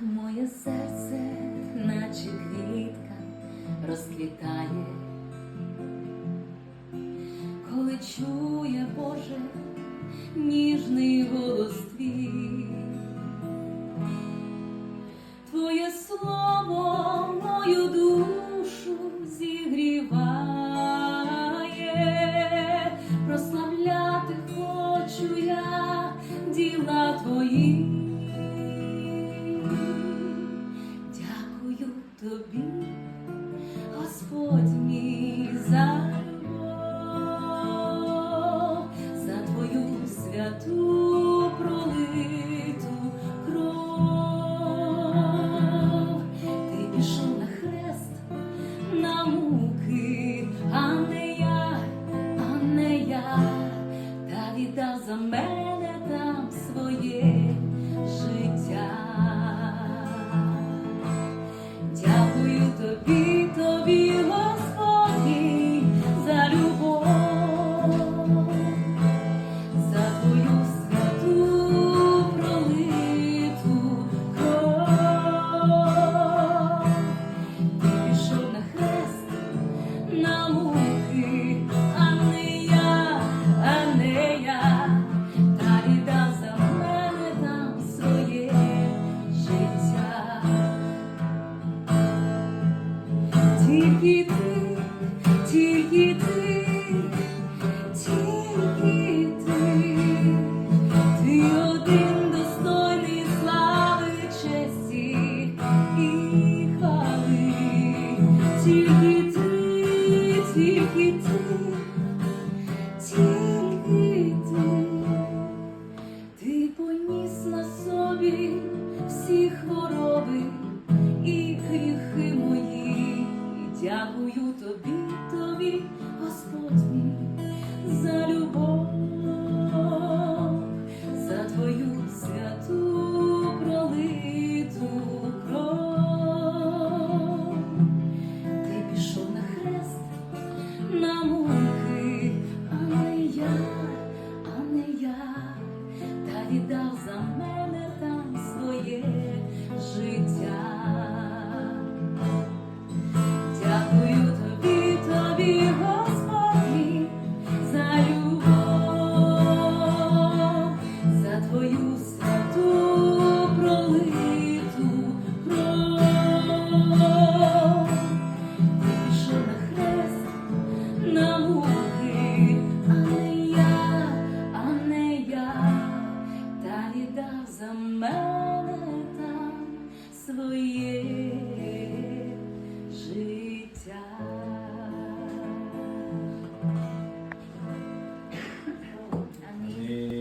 Моє серце, наче квітка, розквітає, коли чує Боже ніжний голос твій, твоє слово мою душу. дякую тобі, Господь мій за. Тільки Дякую тобі, тобі, Господь мій, за любов.